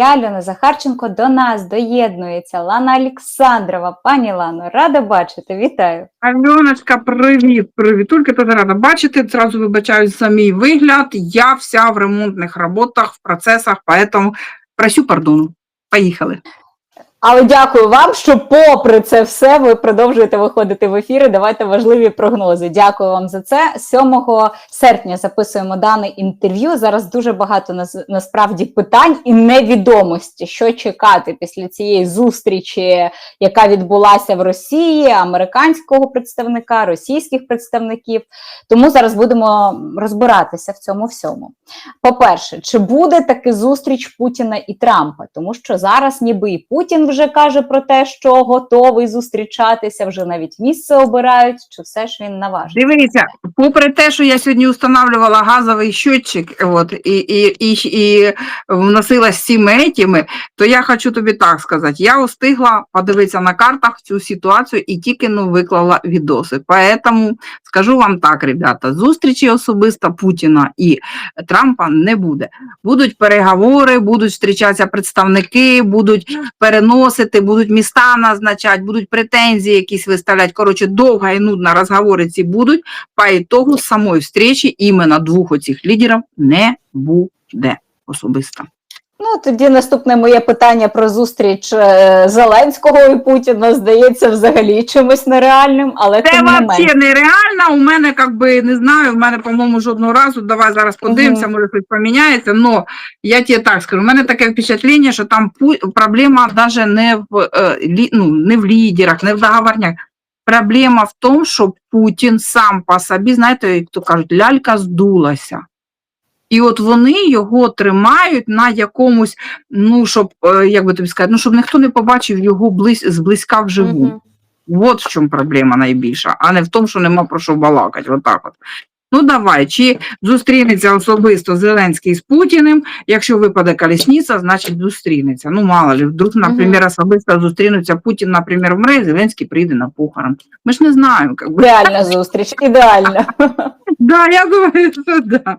Я Альона Захарченко. До нас доєднується Лана Олександрова. Пані Лано, рада бачити. Вітаю. Альоночка, привіт, привіт. Тільки тут рада бачити. Зразу вибачаюсь за мій вигляд. Я вся в ремонтних роботах, в процесах, поэтому просю пардону. Поїхали. Але дякую вам, що попри це все ви продовжуєте виходити в ефіри. Давайте важливі прогнози. Дякую вам за це. 7 серпня записуємо дане інтерв'ю. Зараз дуже багато нас- насправді питань і невідомості, що чекати після цієї зустрічі, яка відбулася в Росії, американського представника, російських представників. Тому зараз будемо розбиратися в цьому всьому. По-перше, чи буде таки зустріч Путіна і Трампа? Тому що зараз, ніби і Путін вже каже про те, що готовий зустрічатися, вже навіть місце обирають, чи все ж він наважить? Дивіться, попри те, що я сьогодні встановлювала газовий щотчик, от, і, і, і, і вносила з цими то я хочу тобі так сказати, я встигла подивитися на картах цю ситуацію і тільки ну, виклала відоси. Поэтому скажу вам так, ребята, зустрічі особисто Путіна і Трампа не буде. Будуть переговори, будуть зустрічатися представники, будуть переносити, будуть міста назначати, будуть претензії якісь виставляти. Коротше, довго і нудно розговори будуть. По ітогу самої встречі іменно двох оцих лідерів не буде особисто. Ну тоді наступне моє питання про зустріч е, Зеленського і Путіна здається взагалі чимось нереальним, але Це взагалі нереально. У мене, як би, не знаю, в мене, по-моєму, жодного разу, давай зараз подивимося, Мгм. може щось поміняється, но я тебе так скажу, у мене таке впечатлення, що там проблема навіть не в, е, ну, не в лідерах, не в договорнях. Проблема в тому, що Путін сам по собі, знаєте, як то кажуть, лялька здулася. І от вони його тримають на якомусь, ну, щоб, е, як би тобі сказати, ну, щоб ніхто не побачив його близь, зблизька вживу. Мгм. От в чому проблема найбільша, а не в тому, що нема про що балакати. Отак от. Ну давай, чи зустрінеться особисто Зеленський з Путіним, якщо випаде колесниця, значить зустрінеться. Ну, мало ли, вдруг, наприклад, особисто зустрінуться Путін, наприклад, вмре, Зеленський прийде на похорон. Ми ж не знаємо. Ідеальна зустріч, ідеальна. Да, я думаю, що да.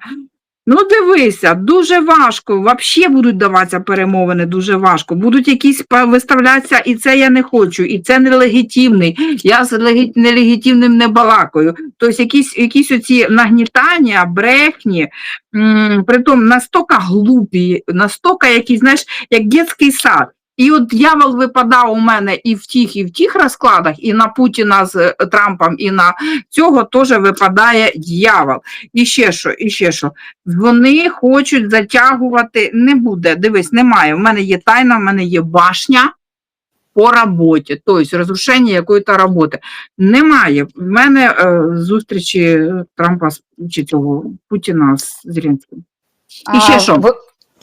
Ну, дивися, дуже важко. Взагалі будуть даватися перемовини, дуже важко. Будуть якісь виставлятися, і це я не хочу, і це нелегітимний. Я з легі- нелегітимним не балакаю. Тобто якісь, якісь оці нагнітання, брехні, притом настільки глупі, настільки якісь, знаєш, як дитячий сад. І от дьявол випадав у мене і в тих, і в тих розкладах, і на Путіна з е, Трампом, і на цього теж випадає дьявол. І ще що, і ще що. Вони хочуть затягувати, не буде, дивись, немає. В мене є тайна, в мене є башня по роботі, тобто розрушення якоїсь роботи. Немає. В мене е, зустрічі Трампа з чи цього Путіна з Зеленським. І ще що?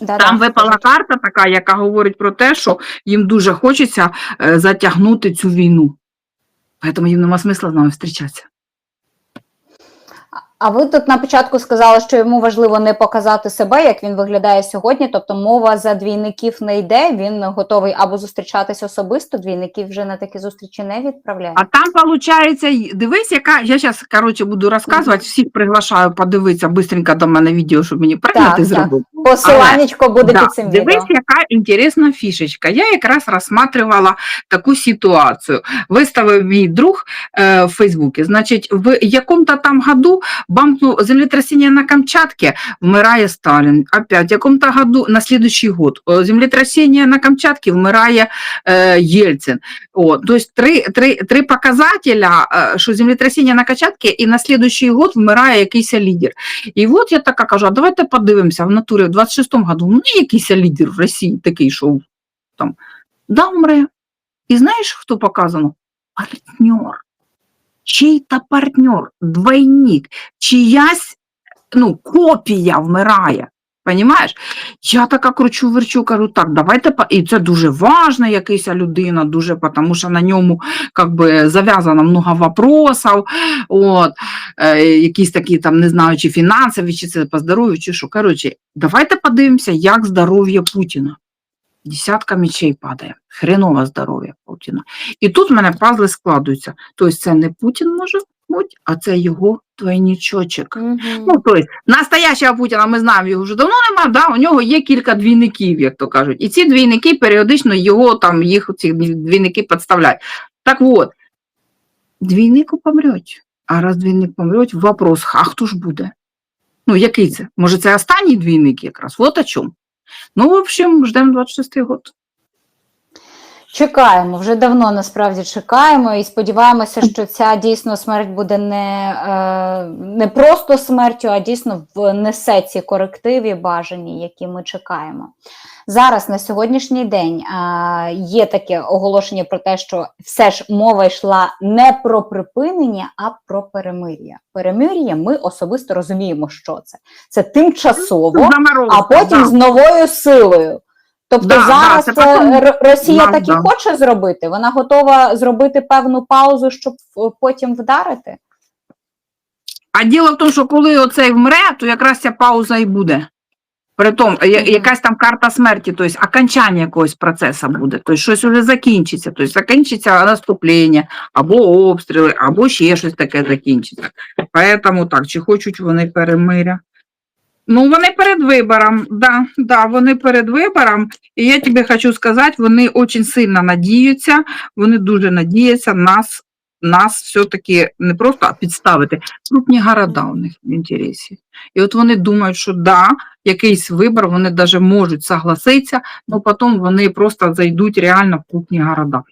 Да-да. Там випала карта така, яка говорить про те, що їм дуже хочеться е, затягнути цю війну. Тому їм нема смисла з нами зустрічатися. А ви тут на початку сказали, що йому важливо не показати себе, як він виглядає сьогодні. Тобто мова за двійників не йде. Він готовий або зустрічатись особисто. Двійників вже на такі зустрічі не відправляє. А там, виходить, дивись, яка. Я зараз, коротше, буду розказувати, всіх приглашаю подивитися бистренько до мене відео, щоб мені так. зробити. Посиланнячко буде Да, під цим Дивись, відео. яка інтересна фішечка. Я якраз розсматривала таку ситуацію. Виставив мій друг е, в Фейсбуці. Значить, в якому-то там году бамкнув землетрясение на Камчатке, вмирає Сталин. Опять, в якому-то году, на следующий год, е, землетрясение на Камчатке, вмирає е, Єльцин. О, то есть три, три, три показателя, е, що землетрясение на Камчатке, і на следующий год вмирає якийсь лідер. І от я така кажу, а давайте подивимося в натурі в 26-му году, ну якийсь лідер в Росії такий, що там, да, умре. І знаєш, хто показано? Партнер. Чий-то партнер, двойник, чиясь ну, копія вмирає. Понімаєш? Я така кручу верчу, кажу, так, давайте, і це дуже важна якась людина, дуже, тому що на ньому как би, зав'язано много вопросів, от, е, якісь такі там, не знаю, чи фінансові, чи це по здоров'ю, чи що. Коротше, давайте подивимося, як здоров'я Путіна. Десятка мечей падає, хренове здоров'я Путіна. І тут в мене пазли складуються. Тобто це не Путін може, заткнуть, а це його двойничочок. Мгм. Ну, тобто, настоящого Путіна ми знаємо, його вже давно нема, да? у нього є кілька двійників, як то кажуть. І ці двійники періодично його там, їх ці двійники підставляють. Так от, двійник помруть. А раз двійник помруть, вопрос, а хто ж буде? Ну, який це? Може, це останній двійник якраз? Вот о чому. Ну, в общем, ждемо 26-й год. Чекаємо, вже давно насправді чекаємо і сподіваємося, що ця дійсно смерть буде не, е, не просто смертю, а дійсно внесе ці корективи бажані, які ми чекаємо. Зараз на сьогоднішній день є таке оголошення про те, що все ж мова йшла не про припинення, а про перемир'я. Перемир'я ми особисто розуміємо, що це. Це тимчасово, а потім з новою силою. Тобто Да, зараз да, потім- е, Росія Да, так і да. хоче зробити. Вона готова зробити певну паузу, щоб е, потім вдарити. А діло в тому, що коли оцей вмре, то якраз ця пауза і буде. Притом, якась там карта смерті, тобто окончання якогось процесу буде, тобто щось вже закінчиться, тобто закінчиться наступлення, або обстріли, або ще щось таке закінчиться. Поэтому так, чи хочуть вони перемиря? Ну, вони перед вибором, да, да, вони перед вибором, і я тобі хочу сказати, вони дуже сильно надіються, вони дуже надіються нас, нас все-таки не просто а підставити, крупні города у них в інтересі. І от вони думають, що да, якийсь вибор, вони навіть можуть согласитися, але потім вони просто зайдуть реально в крупні города.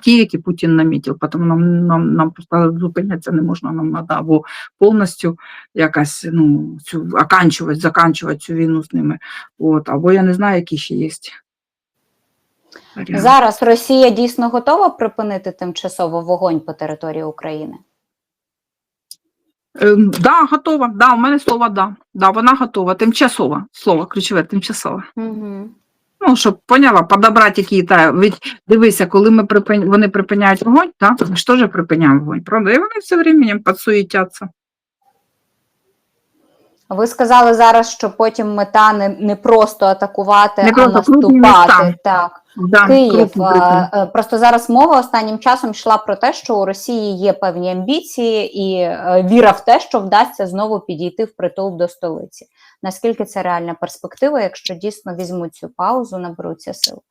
Ті, які Путін намітив, тому нам, нам, нам просто зупинятися не можна, нам треба або повністю якась ну, цю оканчувати, заканчувати цю війну з ними. От, або я не знаю, які ще є. Зараз Росія дійсно готова припинити тимчасово вогонь по території України. Ем, Да, готова. Да, у мене слово да. Да, вона готова. Тимчасова. Слово ключове, тимчасове. Угу. Ну, щоб поняла, подобрати які-то. Ведь дивися, коли ми припин... вони припиняють вогонь, так, ми ж теж припиняємо вогонь, правда? І вони все временем підсуетяться. Ви сказали зараз, що потім мета не, не просто атакувати, Не а просто крупні наступати. Так. Да, Київ. крупні, е, е, Просто зараз мова останнім часом йшла про те, що у Росії є певні амбіції і е, віра в те, що вдасться знову підійти в притул до столиці. Наскільки це реальна перспектива, якщо дійсно візьмуть цю паузу, наберуться сил?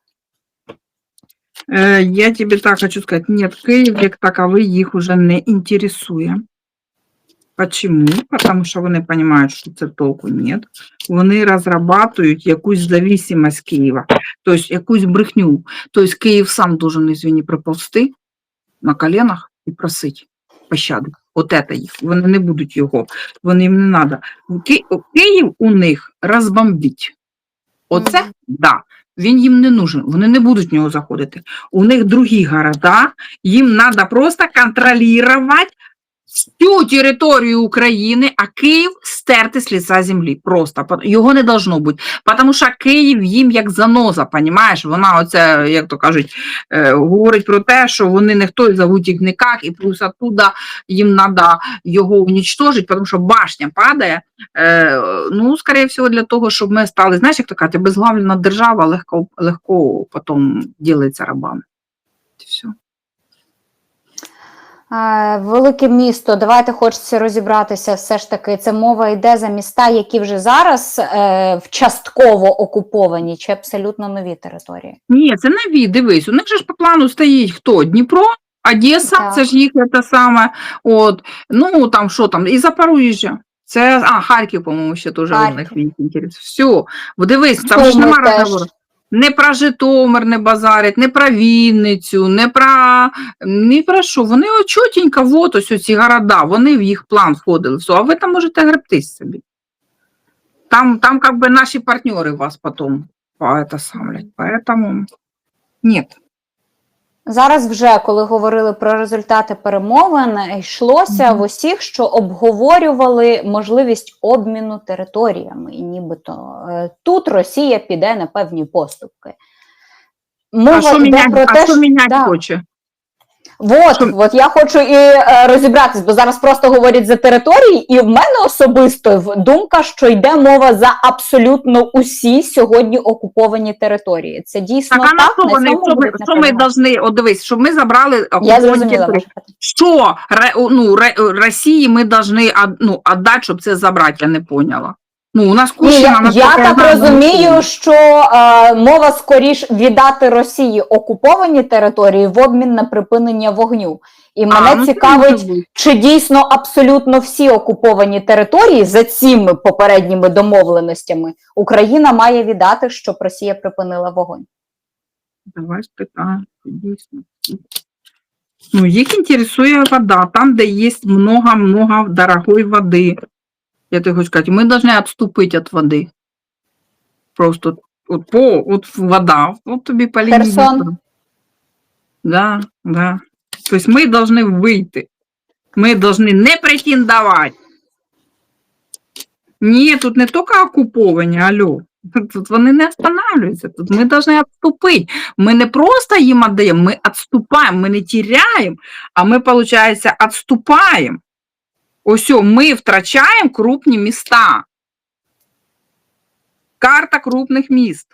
Я тебе так хочу сказать, нет, Київ як таковий їх уже не інтересує. Почему? Потому що вони розуміють, що це толку нет. Вони розрабатують якусь зависимость Києва, тобто якусь брехню. Тобто Київ сам должен, извини, приповзти на коленах і просити пощади. От це їх. Вони не будуть його, вони їм не треба. Київ у них розбомбить. Оце, Мгм. да, він їм не нужен, вони не будуть в нього заходити. У них другі города, їм треба просто контролювати всю територію України, а Київ стерти з лица землі. Просто його не должно бути. Тому що Київ їм як заноза, понімаєш? Вона оце, як то кажуть, е, говорить про те, що вони ніхто і зовуть їх никак, і плюс оттуда їм треба його уничтожити, тому що башня падає. Е, ну, скорее всего, для того, щоб ми стали, знаєш, як то кажуть, безглавлена держава легко, легко потім ділиться рабами. І все. Е, Велике місто, давайте хочеться розібратися. Все ж таки, це мова йде за міста, які вже зараз е, частково окуповані, чи абсолютно нові території. Ні, це нові, дивись, у них же ж по плану стоїть хто? Дніпро, Одеса, Так. це ж їх те саме. От, ну там що там, і Запоріжжя. Це, а, Харків, по-моєму, ще теж у них. Все, дивись, там ж Суми нема теж. розговору Не про Житомир не базарять, не про Вінницю, не про, не про що. Вони от чотенько, от ось ці города, вони в їх план входили. Все, а ви там можете гребтись собі. Там, там как бы наші партнери вас потом по это самлять. Поэтому нет. Зараз вже, коли говорили про результати перемовин, йшлося Мгм. в усіх, що обговорювали можливість обміну територіями, і нібито е, тут Росія піде на певні поступки. Мова а що йде міняти, про а що міняти да. хоче? От, Що- от я хочу і е, розібратись, бо зараз просто говорять за території, і в мене особисто думка, що йде мова за абсолютно усі сьогодні окуповані території. Це дійсно Так, так. що вони, що ми, що ми должны, от дивись, що ми забрали Я території. Що Ре- ну, Ре- Росії ми од- ну, отдати, щоб це забрати, я не поняла. Ну, у нас Ні, Кущина... я, так розумію, що е, мова скоріш віддати Росії окуповані території в обмін на припинення вогню. І мене А, ну, цікавить, чи дійсно абсолютно всі окуповані території за цими попередніми домовленостями Україна має віддати, щоб Росія припинила вогонь. Давай спитаємо, дійсно. Ну, їх інтересує вода, там, де є много-много дорогої води. Я тобі хочу сказати, ми повинні відступити від води. Просто от, по, от вода, от тобі по лінії. Херсон. вода. Да, да. Тобто ми повинні вийти. Ми повинні не претендувати. Ні, тут не тільки окуповані, алло. Тут вони не останавливаються. Тут ми повинні відступити. Ми не просто їм віддаємо, ми відступаємо, ми не тіряємо, а ми, виходить, відступаємо. Ось ми втрачаємо крупні міста. Карта крупних міст.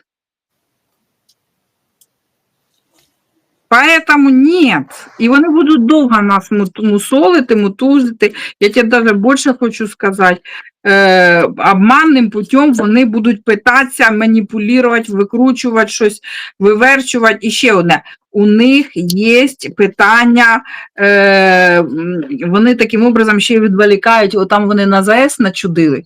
Поэтому нет. І вони будуть довго нас мусолити, мутузити. Я тебе даже більше хочу сказати. Е, обманним путем вони будуть питатися маніпулювати, викручувати щось, виверчувати. І ще одне. У них є питання, е, вони таким образом ще й відволікають, отам вони на ЗАЕС начудили.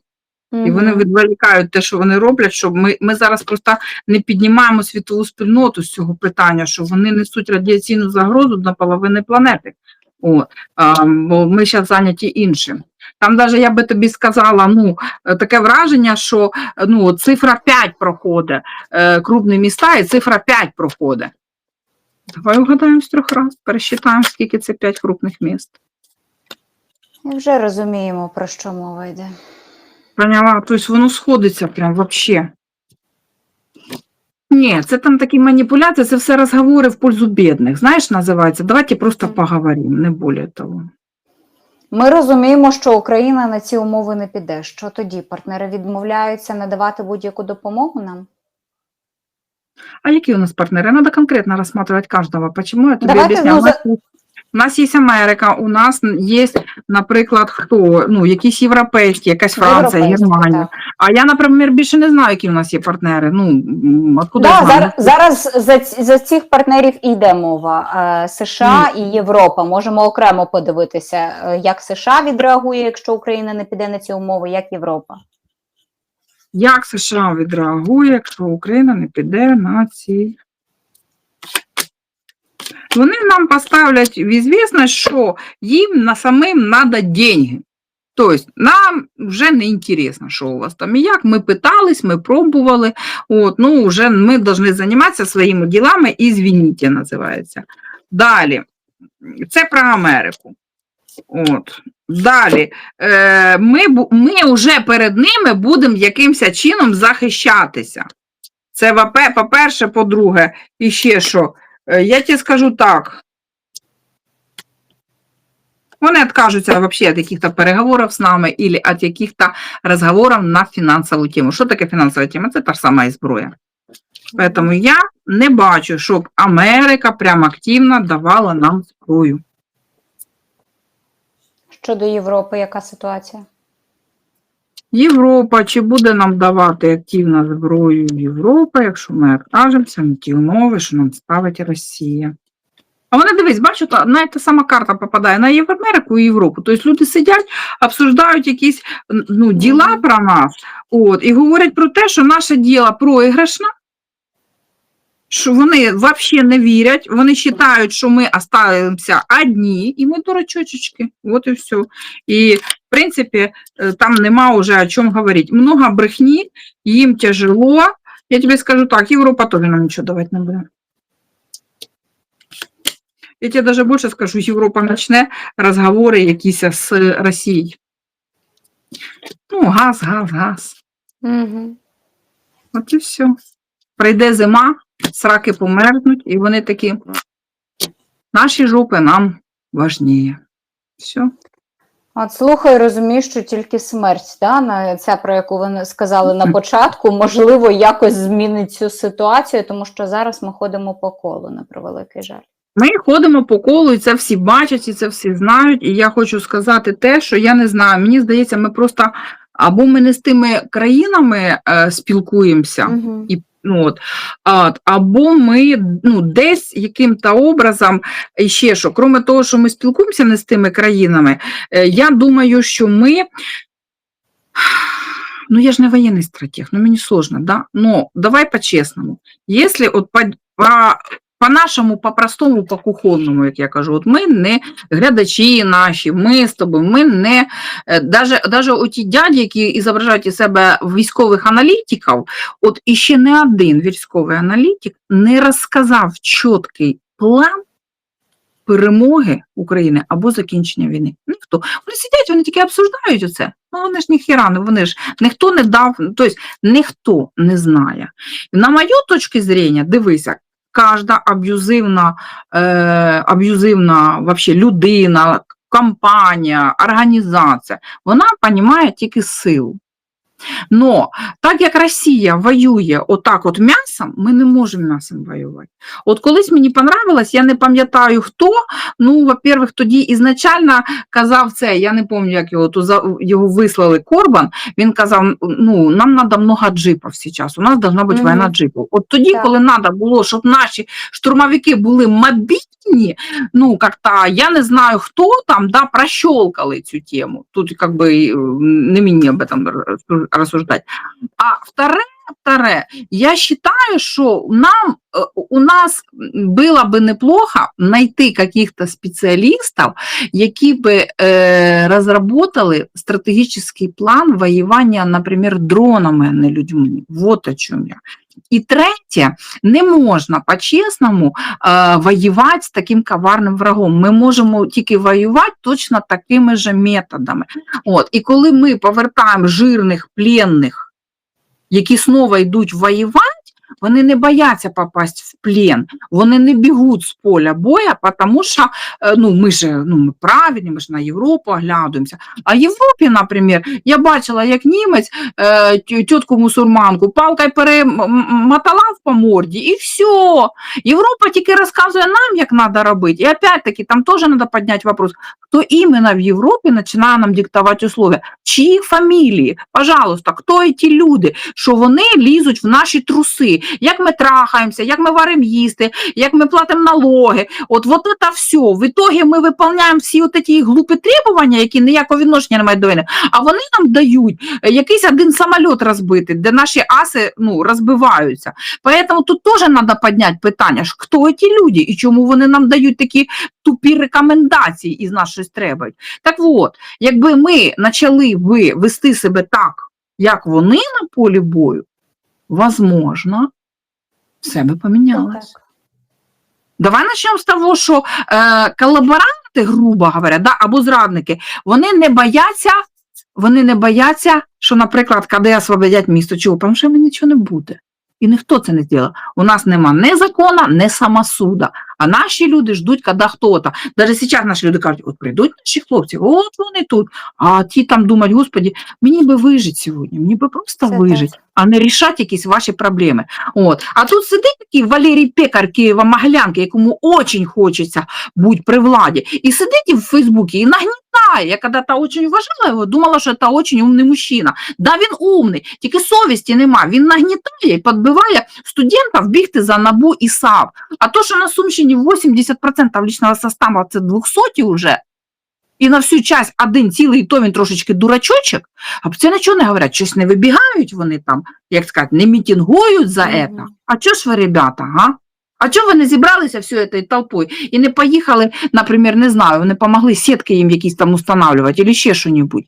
І вони відволікають те, що вони роблять, щоб ми, ми зараз просто не піднімаємо світову спільноту з цього питання, що вони несуть радіаційну загрозу на половини планети. От, а, бо ми зараз зайняті іншим. Там навіть я би тобі сказала, ну, таке враження, що ну, цифра 5 проходить, е, крупні міста, і цифра 5 проходить. Давай угадаємо з трьох разів, пересчитаємо, скільки це 5 крупних міст. І вже розуміємо, про що мова йде. Поняла? Тобто воно сходиться прям вообще. Ні, це там такі маніпуляції, це все розговори в пользу бідних. Знаєш, називається «Давайте просто поговоримо», не більше того. Ми розуміємо, що Україна на ці умови не піде. Що тоді? Партнери відмовляються надавати будь-яку допомогу нам? А які у нас партнери? Надо конкретно розглядати кожного. Почему я тобі Давайте, об'ясняю? ну, є- у нас є Америка, у нас є, наприклад, хто? Ну, якісь європейські, якась Франція, Германія. А я, наприклад, більше не знаю, які у нас є партнери. Ну, откуда Да, зараз, зараз за, за цих партнерів і йде мова. Е, США і Європа. Можемо окремо подивитися, е, як США відреагує, якщо Україна не піде на ці умови, як Європа. Як США відреагує, якщо Україна не піде на ці. Вони нам поставлять в ізвісність, що їм на самим треба деньги. Тобто нам вже не інтересно, що у вас там і як. Ми питались, ми пробували. От, ну, вже ми повинні займатися своїми ділами і звініть, називається. Далі. Це про Америку. От. Далі. Е, ми, ми вже перед ними будемо якимось чином захищатися. Це по-перше, по-друге, і ще що. Е, Я тебе скажу так. Вони відкажуться вообще від яких-то переговорів з нами або від яких-то розговорів на фінансову тему. Що таке фінансова тема? Це та ж сама і зброя. Тому я не бачу, щоб Америка прям активно давала нам зброю. Щодо Європи, яка ситуація? Європа, чи буде нам давати активно зброю Європа, якщо ми откажемося на ті умови, що нам ставить Росія? А вони дивись, бачу, та- одна та сама карта попадає на Єв- і Європу. Тобто люди сидять, обсуждають якісь ну, діла про нас, от, і говорять про те, що наше діло проіграшне, що вони взагалі не вірять, вони вважають, що ми останемося одні, і ми дурачочечки. От і все. І, в принципі, е, там нема вже о чому говорити. Много брехні, їм тяжело. Я тобі скажу так, Європа теж нам нічого давати не буде. Я тебе даже більше скажу, Європа почне розговори якісь з Росією. Ну, газ, газ, газ. Угу. От і все. Прийде зима, сраки померзнуть, і вони такі. Наші жопи нам важніє. Все. От слухаю, розумію, що тільки смерть, да, на ця, про яку ви сказали на початку, можливо, якось змінить цю ситуацію, тому що зараз ми ходимо по колу, на превеликий жаль. Ми ходимо по колу, і це всі бачать, і це всі знають. І я хочу сказати те, що я не знаю. Мені здається, ми просто або ми не з тими країнами е, спілкуємося, Мгм. і ну от, або ми ну, десь яким-то образом, і ще що, крім того, що ми спілкуємося не з тими країнами, е, я думаю, що ми. Ну, я ж не воєнний стратег, ну мені сложно, да? Но давай по-чесному. Если от по, по, по-нашому, по-простому, по-кухонному, як я кажу, от ми не глядачі наші, ми з тобою, ми не е, даже, оті дяді, які зображають із себе військових аналітиків, от іще не один військовий аналітик не розказав чіткий план перемоги України або закінчення війни. Ніхто. Вони сидять, вони тільки обсуждають оце. Ну вони ж ніхіра, ну вони ж ніхто не дав, тобто ніхто не знає. На мою точку зрення, дивися, кожна аб'юзивна, е, аб'юзивна вообще людина, компанія, організація, вона розуміє тільки силу. Но так як Росія воює отак от м'ясом, ми не можемо м'ясом воювати. От колись мені понравилось, я не пам'ятаю хто, ну, во-первых, тоді ізначально казав це, я не пам'ятаю, як його, то його вислали Корбан, він казав, ну, нам треба много джипів зараз, у нас должна бути Мгм. війна джипів. От тоді, Так. коли треба було, щоб наші штурмовики були мобільні, ну, как-то, я не знаю, хто там, да, прощелкали цю тему. Тут, как бы, э, не мені об этом рассу- рассуждать. А вторе, вторе, я считаю, что нам, э, у нас было бы неплохо найти каких-то спеціалістів, які би е, розработали стратегічний план воювання, наприклад, дронами, а не людьми. Вот о чому я. І третє, не можна по-чесному е, воювати з таким коварним врагом. Ми можемо тільки воювати точно такими же методами. От. І коли ми повертаємо жирних пленних, які знову йдуть воювати, вони не бояться попасть в плен, вони не бігуть з поля боя, тому що е, ну, ми ж ну, ми правильні, ми ж на Європу оглядуємося. А в Європі, наприклад, я бачила, як німець е, тітку мусульманку палкою перемотала по морді, і все. Європа тільки розказує нам, як треба робити. І опять-таки, там теж треба підняти вопрос, хто іменно в Європі починає нам диктувати условия. Чиї фамілії? Пожалуйста, хто ті люди, що вони лізуть в наші труси, як ми трахаємося, як ми варимо їсти, як ми платимо налоги. От, от це все. В ітогі ми виконуємо всі от ці глупі требування, які ніякого відношення не мають до війни, а вони нам дають е, якийсь один самоліт розбитий, де наші аси ну, розбиваються. Поэтому тут теж треба підняти питання, хто ті люди і чому вони нам дають такі тупі рекомендації із нас щось требують. Так от, якби ми почали би вести себе так, як вони на полі бою, возможно, все би помінялось. Давай почнемо з того, що е, колаборанти, грубо говоря, да, або зрадники, вони не бояться, вони не бояться, що, наприклад, коли освободять місто, чого, тому що нічого не буде. І ніхто це не зробив. У нас нема ні закону, ні самосуда. А наші люди ждуть, коли хто-то. Навіть зараз наші люди кажуть, от прийдуть наші хлопці, от вони тут. А ті там думають, господі, мені би вижити сьогодні, мені би просто вижити. А не рішати якісь ваші проблеми. От. А тут сидить такий Валерій Пекар Києва-Могилянки, якому очень хочеться бути при владі, і сидить в Фейсбуці і нагнітає. Я когда-то очень вважала його, думала, що це очень умний мужчина. Да, він умний, тільки совісті нема. Він нагнітає і підбиває студентів бігти за НАБУ і САВ. А то, що на Сумщині 80% личного составу це 200 вже, і на всю часть один цілий, і то він трошечки дурачочок, а це нічого не говорять, щось не вибігають вони там, як сказати, не мітингують за це. А чого ж ви, ребята, га? А чого ви не зібралися всю цією толпою і не поїхали, наприклад, не знаю, не помогли сітки їм якісь там устанавливати або ще що-небудь?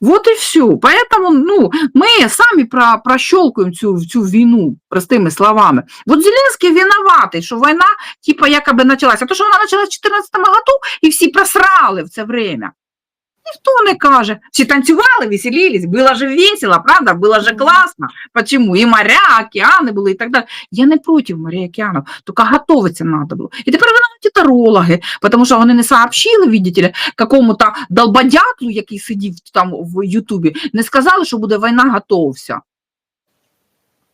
Вот і все. Поэтому ну, ми самі про, прощелкуємо цю, цю війну, простими словами. Вот Зеленський винуватий, що війна типа якоби почалася. А то, що вона почалась в 2014 году, і всі просрали в це время. Ніхто не каже. Всі танцювали, веселились, було ж весело, правда? Було ж класно. Почему? І моря, океани були і так далі. Я не проти моря, океанів, тільки готуватися треба було. І тепер винуваті тарологи, тому що вони не сообщили, видите ли, какому-то долбодятлу, який сидів там в Ютубі, не сказали, що буде війна, готовся.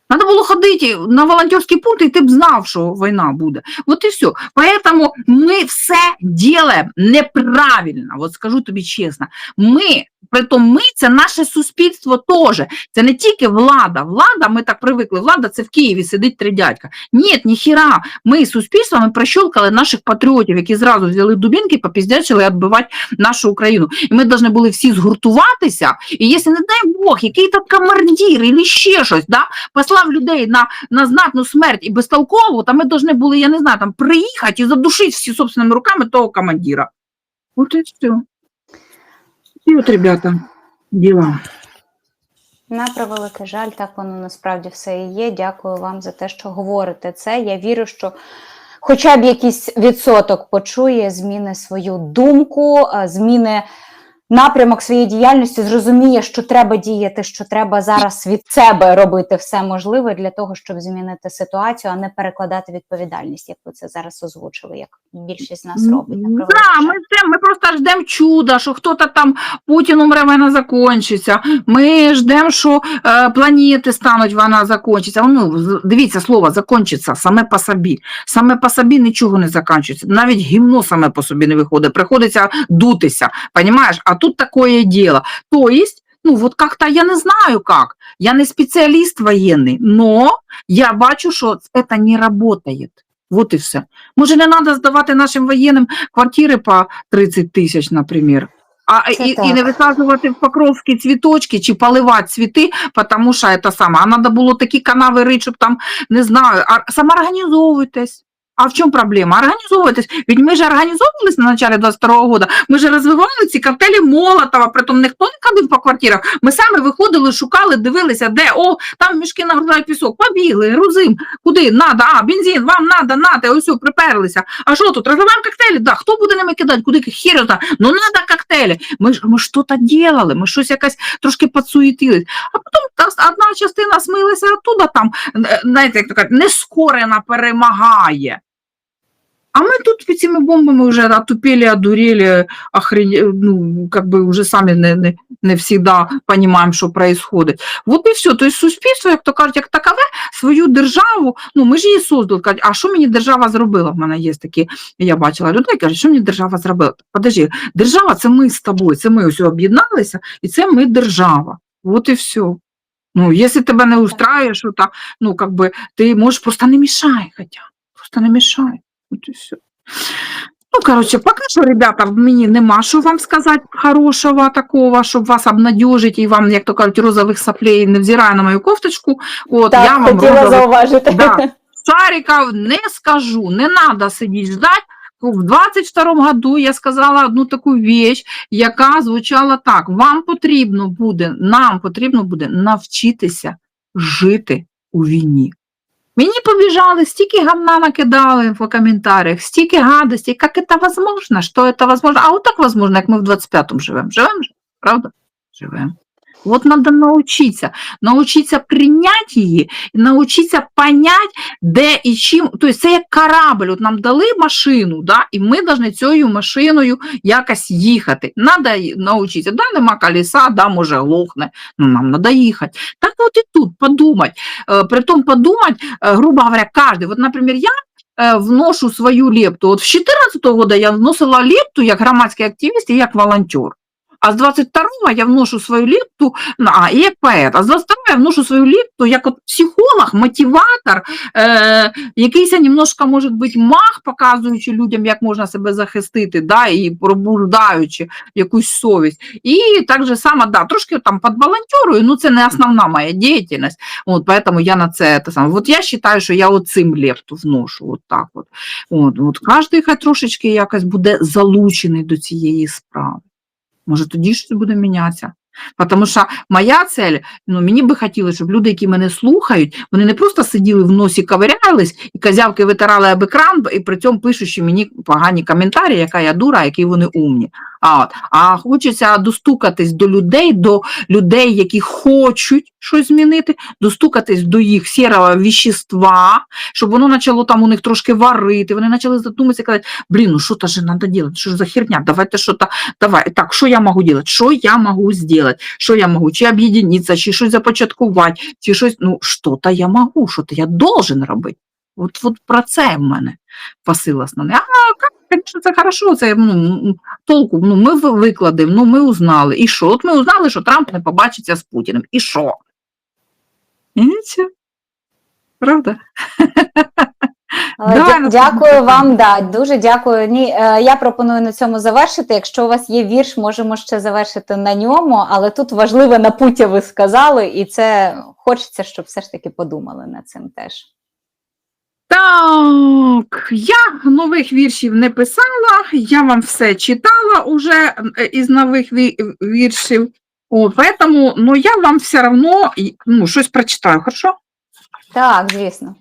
Надо було ходити на волонтерський пункт, і ти б знав, що війна буде. От і все. Поэтому ми все делаем неправильно. От скажу тобі чесно. Ми, притом ми це наше суспільство теж. Це не тільки влада. Влада, ми так привикли, влада це в Києві сидить три дядька. Ні, ніхіра. Ми суспільство, ми прощолкали наших патріотів, які зразу взяли дубінки, попіздячили відбивати нашу Україну. І ми повинні були всі згуртуватися. І якщо, не дай Бог, який то командир або ще щось, да, послав людей на, на знатну смерть і безтолкову, то ми повинні були, я не знаю, там приїхати і задушити всі собственними руками того командира. От і все. І от, ребята, діла. На превеликий жаль, так воно насправді все і є. Дякую вам за те, що говорите це. Я вірю, що хоча б якийсь відсоток почує, зміни свою думку, е, зміни напрямок своєї діяльності, зрозуміє, що треба діяти, що треба зараз від себе робити все можливе для того, щоб змінити ситуацію, а не перекладати відповідальність, як ви це зараз озвучили, як більшість з нас робить. Да, ми, ждем, ми просто ждемо чуда, що хтось там Путін умре, війна закінчиться. Ми ждемо, що е, планети стануть, війна закінчиться. Ну, дивіться, слово закінчиться саме по собі. Саме по собі нічого не закінчується. Навіть гімно саме по собі не виходить. Приходиться дутися, понимаешь? А тут такое дело. То есть, ну вот как-то я не знаю как. Я не спеціаліст воєнний, но я бачу, що це не работает. Вот і все. Може, не треба здавати нашим воєнним квартири по 30 тисяч, наприклад. А Це і, так. і не висаджувати в покровські цвіточки чи поливати цвіти, тому що це саме. А треба було такі канави рити, щоб там, не знаю, а, самоорганізовуйтесь. А в чому проблема? Організовуйтесь. Ведь ми ж організовувалися на начале 22 года, ми ж розвивали ці коктейлі Молотова, притом ніхто не ходив по квартирах. Ми самі виходили, шукали, дивилися, де, о, там мішки нагружають пісок, побігли, грузим, куди, надо, а, бензин, вам надо, нате, ось, приперлися. А що тут, розливаємо коктейлі? Да, хто буде ними кидати, куди хір, його ну надо коктейлі. Ми ж ми щось делали, ми щось якось трошки підсуетились. А потім та одна частина смилася оттуда, там, е, знаєте, як то кажуть, нескорена перемагає. А мы тут під цими бомбами вже отупели, одурели, охрен... ну, как бы уже самі не, не, не всегда понимаем, що происходит. Вот і все. Тобто суспільство, як то кажуть, як такове, свою державу, ну ми ж її создали, кажуть, а що мені держава зробила? В мене є такі, я бачила людей, кажуть, що мені держава зробила? Подожди, держава це ми з тобою, це ми ось об'єдналися, і це ми держава. Вот і все. Ну, якщо тебе не устраює, що та, ну, как бы, ти можеш просто не мішай, хоча, просто не мішай. От і все. Ну, коротше, поки що, ребята, мені нема що вам сказати хорошого такого, щоб вас обнадежити і вам, як то кажуть, розових соплей, невзирає на мою кофточку. От, Так, я вам розових зауважити. Да. шариков не скажу, не надо сидеть ждать. В 22 году я сказала одну таку вещь, яка звучала так: вам потрібно буде, нам потрібно буде навчитися жити у війні. Мені побіжали, стільки гамна накидали в коментарях, стільки гадості, як це возможно, що це возможно. А отак так возможно, як ми в 25-му живемо. Живемо правда? Живемо. Вот надо научиться, научиться прийняти її, научиться понять, де і чим. Тобто це як корабль. От нам дали машину, да, і ми повинні цією машиною якось їхати. Надо навчитися. Да, нема колеса, да, може глохне, ну нам треба їхати. Так от і тут подумати. Е, Притом подумати, е, грубо говоря, кожен. От, наприклад, я е, вношу свою лепту. От з 2014 года я вносила лепту як громадський активіст і як волонтер. А з 22-го я вношу свою лепту, ну, а, як поет, а з 22-го я вношу свою лепту як от психолог, мотиватор, е, якийсь немножко, може бути, мах, показуючи людям, як можна себе захистити, да, і пробуждаючи якусь совість. І так же само, да, трошки там подволонтерую, ну це не основна моя діяльність, от, поэтому я на це, те саме. От я вважаю, що я оцим лепту вношу, от так от. От, от кожен хай трошечки якось буде залучений до цієї справи. Може, тоді щось буде мінятися. Тому що моя цель, ну мені би хотілося, щоб люди, які мене слухають, вони не просто сиділи в носі ковирялись і козявки витирали об екран, і при цьому пишучи мені погані коментарі, яка я дура, які вони умні. А, а хочеться достукатись до людей, до людей, які хочуть щось змінити, достукатись до їх сірого віщества, щоб воно почало там у них трошки варити. Вони почали задуматися і казати, блін, ну що то же треба робити, що ж за херня, давайте що то, давай, так, що я можу робити, що я можу зробити, що я можу, чи об'єднатися, чи щось започаткувати, чи щось, ну, що то я можу, що то я должен робити. От, от про це в мене посил основний. А, звісно, це хорошо, це ну, толку, ну, ми викладемо, ну, ми узнали. І що? От ми узнали, що Трамп не побачиться з Путіним. І що? І. Правда? Давай дя- дякую вам, да, дуже дякую. Ні, е, я пропоную на цьому завершити. Якщо у вас є вірш, можемо ще завершити на ньому, але тут важливе напуття ви сказали, і це хочеться, щоб все ж таки подумали над цим теж. Так, я нових віршів не писала, я вам все читала уже е, із нових віршів. От, поэтому, ну, я вам все одно ну, щось прочитаю, хорошо? Так, звісно.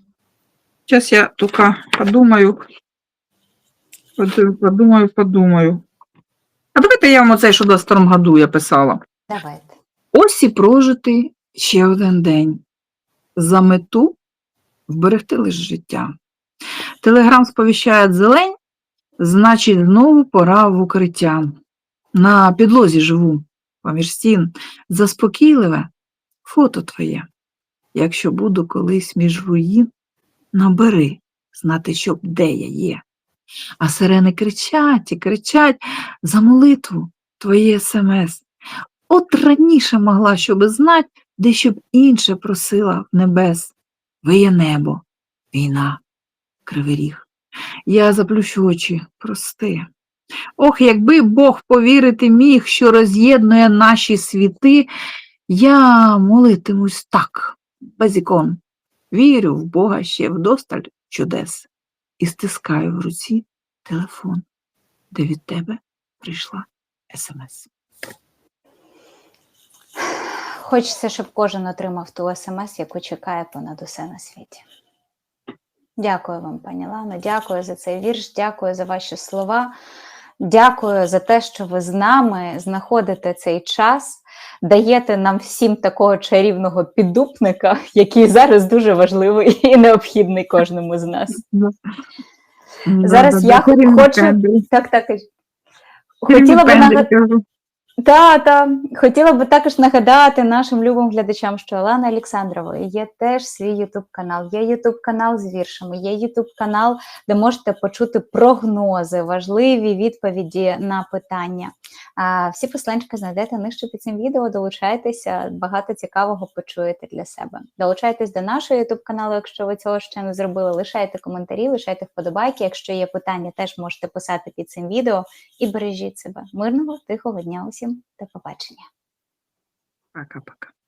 Сейчас я только подумаю. Подумаю, подумаю. А давайте я вам оцей, що в 22 году я писала. Давайте. Ось і прожити ще один день. За мету вберегти лише життя. Телеграм сповіщає зелень, значить, знову пора в укриття. На підлозі живу, поміж стін, заспокійливе фото твоє. Якщо буду колись між руїн, набери, знати, щоб де я є. А сирени кричать і кричать за молитву твоє смс. От раніше могла, щоби знать, де щоб інше просила в небес. Виє небо, війна, кривий ріг. Я заплющу очі, прости. Ох, якби Бог повірити міг, що роз'єднує наші світи, я молитимусь так, без ікон. Вірю в Бога ще вдосталь чудес і стискаю в руці телефон, де від тебе прийшла смс. Хочеться, щоб кожен отримав ту смс, яку чекає понад усе на світі. Дякую вам, пані Лано. Дякую за цей вірш, дякую за ваші слова. Дякую за те, що ви з нами знаходите цей час, даєте нам всім такого чарівного піддупника, який зараз дуже важливий і необхідний кожному з нас. Зараз я хочу- Так, так. Хотіла би нагадати. Та, та. Хотіла би також нагадати нашим любим глядачам, що Олена Олександрової є теж свій Ютуб канал. Є Ютуб канал з віршами, є Ютуб канал, де можете почути прогнози, важливі відповіді на питання. Всі посиланчики знайдете нижче під цим відео. Долучайтеся, багато цікавого почуєте для себе. Долучайтесь до нашого Ютуб каналу, якщо ви цього ще не зробили. Лишайте коментарі, лишайте вподобайки. Якщо є питання, теж можете писати під цим відео і бережіть себе. Мирного, тихого дня усім. До побачення. Пока-пока.